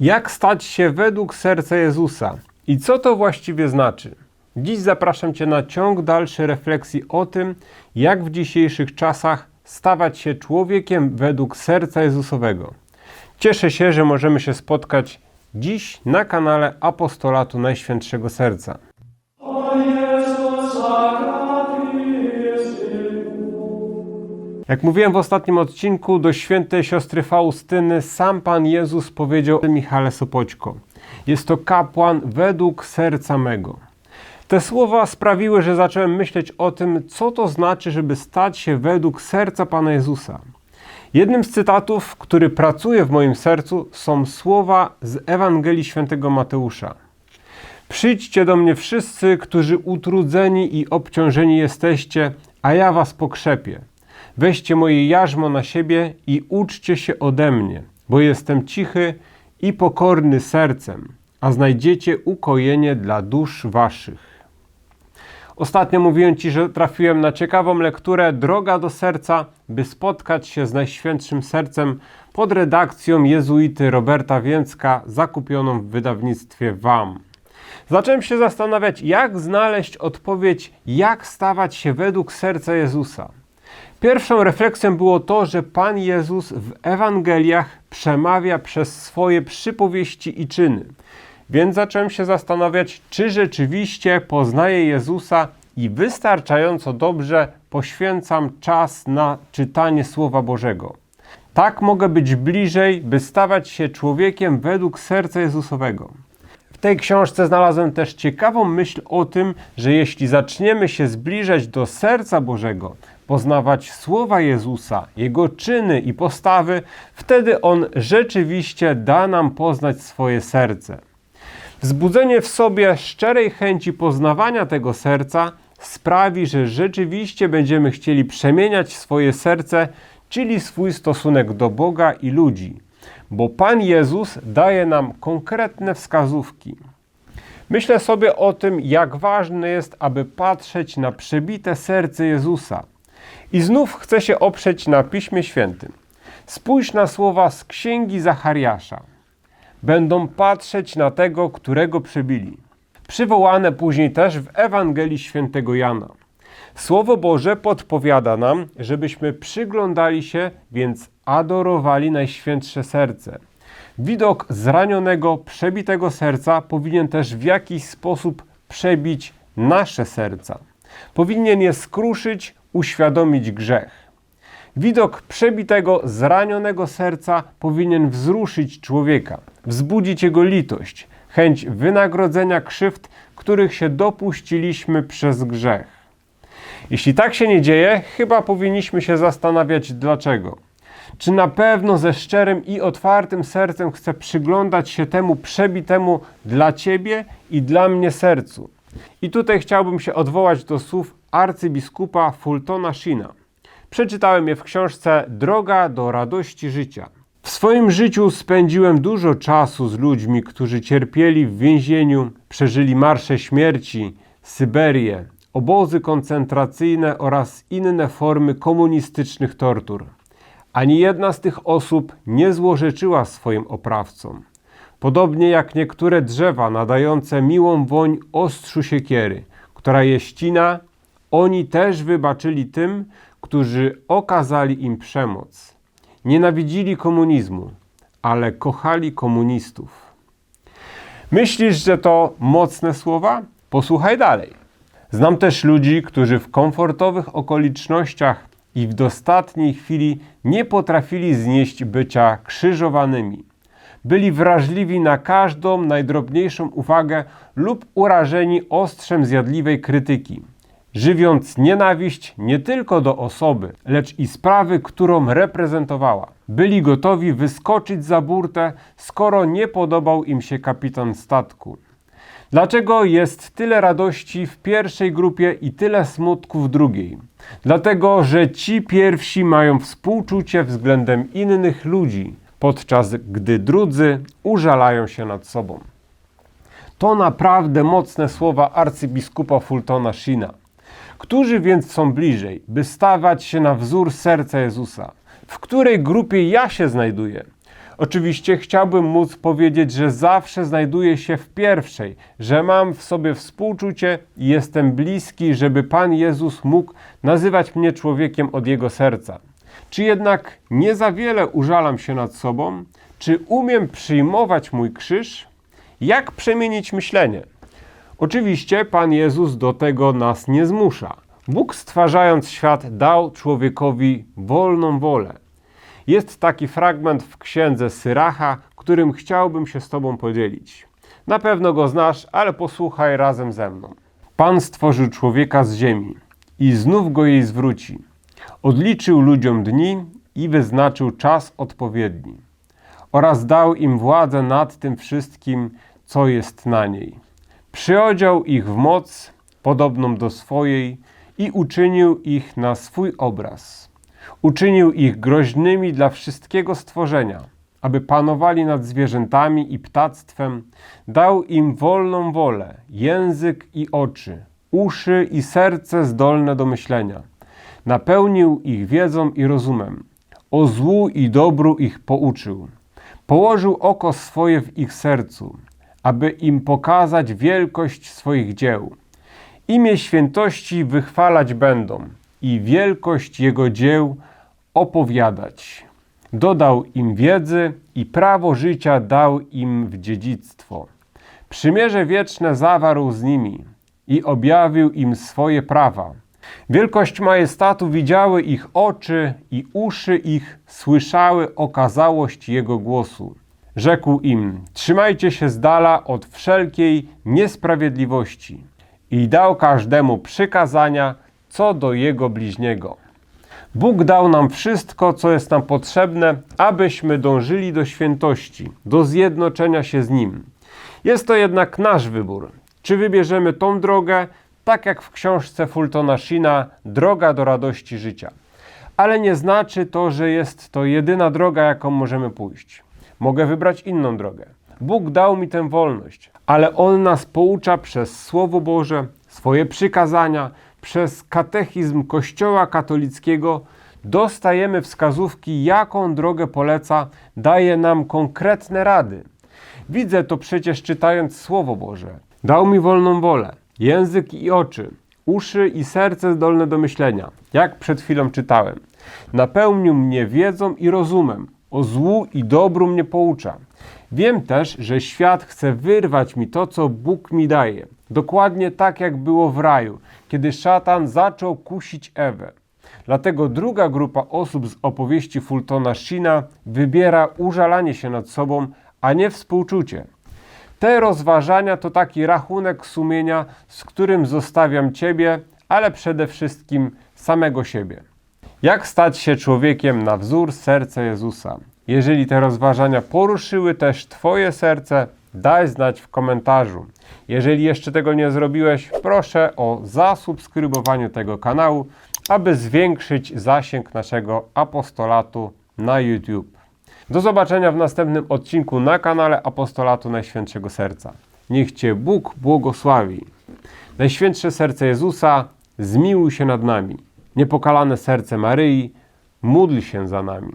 Jak stać się według serca Jezusa? I co to właściwie znaczy? Dziś zapraszam Cię na ciąg dalszy refleksji o tym, jak w dzisiejszych czasach stawać się człowiekiem według serca Jezusowego. Cieszę się, że możemy się spotkać dziś na kanale Apostolatu Najświętszego Serca. Jak mówiłem w ostatnim odcinku, do świętej siostry Faustyny sam Pan Jezus powiedział Michale Sopoćko. Jest to kapłan według serca mego. Te słowa sprawiły, że zacząłem myśleć o tym, co to znaczy, żeby stać się według serca Pana Jezusa. Jednym z cytatów, który pracuje w moim sercu, są słowa z Ewangelii Świętego Mateusza. Przyjdźcie do mnie wszyscy, którzy utrudzeni i obciążeni jesteście, a ja was pokrzepię. Weźcie moje jarzmo na siebie i uczcie się ode mnie, bo jestem cichy i pokorny sercem, a znajdziecie ukojenie dla dusz waszych. Ostatnio mówiłem Ci, że trafiłem na ciekawą lekturę Droga do serca, by spotkać się z Najświętszym Sercem pod redakcją jezuity Roberta Więcka, zakupioną w wydawnictwie WAM. Zacząłem się zastanawiać, jak znaleźć odpowiedź, jak stawać się według serca Jezusa. Pierwszą refleksją było to, że Pan Jezus w Ewangeliach przemawia przez swoje przypowieści i czyny. Więc zacząłem się zastanawiać, czy rzeczywiście poznaję Jezusa i wystarczająco dobrze poświęcam czas na czytanie Słowa Bożego. Tak mogę być bliżej, by stawać się człowiekiem według serca Jezusowego. W tej książce znalazłem też ciekawą myśl o tym, że jeśli zaczniemy się zbliżać do serca Bożego, poznawać słowa Jezusa, Jego czyny i postawy, wtedy On rzeczywiście da nam poznać swoje serce. Wzbudzenie w sobie szczerej chęci poznawania tego serca sprawi, że rzeczywiście będziemy chcieli przemieniać swoje serce, czyli swój stosunek do Boga i ludzi, bo Pan Jezus daje nam konkretne wskazówki. Myślę sobie o tym, jak ważne jest, aby patrzeć na przebite serce Jezusa. I znów chcę się oprzeć na Piśmie Świętym. Spójrz na słowa z Księgi Zachariasza będą patrzeć na tego, którego przebili. Przywołane później też w Ewangelii Świętego Jana. Słowo Boże podpowiada nam, żebyśmy przyglądali się, więc adorowali Najświętsze Serce. Widok zranionego, przebitego serca powinien też w jakiś sposób przebić nasze serca. Powinien je skruszyć, uświadomić grzech. Widok przebitego, zranionego serca powinien wzruszyć człowieka, wzbudzić jego litość, chęć wynagrodzenia krzywd, których się dopuściliśmy przez grzech. Jeśli tak się nie dzieje, chyba powinniśmy się zastanawiać dlaczego. Czy na pewno ze szczerym i otwartym sercem chcę przyglądać się temu przebitemu dla Ciebie i dla mnie sercu? I tutaj chciałbym się odwołać do słów arcybiskupa Fultona Shina. Przeczytałem je w książce Droga do radości życia. W swoim życiu spędziłem dużo czasu z ludźmi, którzy cierpieli w więzieniu, przeżyli marsze śmierci, Syberię, obozy koncentracyjne oraz inne formy komunistycznych tortur. Ani jedna z tych osób nie złorzeczyła swoim oprawcom. Podobnie jak niektóre drzewa nadające miłą woń ostrzu siekiery, która je ścina, oni też wybaczyli tym, którzy okazali im przemoc. Nienawidzili komunizmu, ale kochali komunistów. Myślisz, że to mocne słowa? Posłuchaj dalej. Znam też ludzi, którzy w komfortowych okolicznościach i w dostatniej chwili nie potrafili znieść bycia krzyżowanymi. Byli wrażliwi na każdą najdrobniejszą uwagę lub urażeni ostrzem zjadliwej krytyki żywiąc nienawiść nie tylko do osoby, lecz i sprawy, którą reprezentowała. Byli gotowi wyskoczyć za burtę, skoro nie podobał im się kapitan statku. Dlaczego jest tyle radości w pierwszej grupie i tyle smutku w drugiej? Dlatego, że ci pierwsi mają współczucie względem innych ludzi, podczas gdy drudzy użalają się nad sobą. To naprawdę mocne słowa arcybiskupa Fultona Shina. Którzy więc są bliżej, by stawać się na wzór serca Jezusa? W której grupie ja się znajduję? Oczywiście chciałbym móc powiedzieć, że zawsze znajduję się w pierwszej, że mam w sobie współczucie i jestem bliski, żeby Pan Jezus mógł nazywać mnie człowiekiem od Jego serca. Czy jednak nie za wiele użalam się nad sobą? Czy umiem przyjmować mój krzyż? Jak przemienić myślenie? Oczywiście Pan Jezus do tego nas nie zmusza. Bóg stwarzając świat dał człowiekowi wolną wolę. Jest taki fragment w księdze Syracha, którym chciałbym się z Tobą podzielić. Na pewno go znasz, ale posłuchaj razem ze mną. Pan stworzył człowieka z ziemi i znów go jej zwróci. Odliczył ludziom dni i wyznaczył czas odpowiedni oraz dał im władzę nad tym wszystkim, co jest na niej. Przyodział ich w moc podobną do swojej i uczynił ich na swój obraz. Uczynił ich groźnymi dla wszystkiego stworzenia, aby panowali nad zwierzętami i ptactwem. Dał im wolną wolę, język i oczy, uszy i serce zdolne do myślenia. Napełnił ich wiedzą i rozumem. O złu i dobru ich pouczył. Położył oko swoje w ich sercu, aby im pokazać wielkość swoich dzieł. Imię świętości wychwalać będą i wielkość Jego dzieł opowiadać. Dodał im wiedzy i prawo życia dał im w dziedzictwo. Przymierze wieczne zawarł z nimi i objawił im swoje prawa. Wielkość majestatu widziały ich oczy i uszy ich słyszały okazałość Jego głosu. Rzekł im: Trzymajcie się z dala od wszelkiej niesprawiedliwości. I dał każdemu przykazania co do jego bliźniego. Bóg dał nam wszystko, co jest nam potrzebne, abyśmy dążyli do świętości, do zjednoczenia się z Nim. Jest to jednak nasz wybór. Czy wybierzemy tą drogę, tak jak w książce Fultona Sheena Droga do radości życia. Ale nie znaczy to, że jest to jedyna droga, jaką możemy pójść. Mogę wybrać inną drogę. Bóg dał mi tę wolność, ale On nas poucza przez Słowo Boże, swoje przykazania, przez katechizm Kościoła katolickiego. Dostajemy wskazówki, jaką drogę poleca, daje nam konkretne rady. Widzę to przecież czytając Słowo Boże. Dał mi wolną wolę, język i oczy, uszy i serce zdolne do myślenia, jak przed chwilą czytałem. Napełnił mnie wiedzą i rozumem, o złu i dobru mnie poucza. Wiem też, że świat chce wyrwać mi to, co Bóg mi daje. Dokładnie tak, jak było w raju, kiedy szatan zaczął kusić Ewę. Dlatego druga grupa osób z opowieści Fultona Sheena wybiera użalanie się nad sobą, a nie współczucie. Te rozważania to taki rachunek sumienia, z którym zostawiam Ciebie, ale przede wszystkim samego siebie. Jak stać się człowiekiem na wzór serca Jezusa? Jeżeli te rozważania poruszyły też Twoje serce, daj znać w komentarzu. Jeżeli jeszcze tego nie zrobiłeś, proszę o zasubskrybowanie tego kanału, aby zwiększyć zasięg naszego apostolatu na YouTube. Do zobaczenia w następnym odcinku na kanale Apostolatu Najświętszego Serca. Niech Cię Bóg błogosławi. Najświętsze serce Jezusa, zmiłuj się nad nami. Niepokalane serce Maryi, módl się za nami.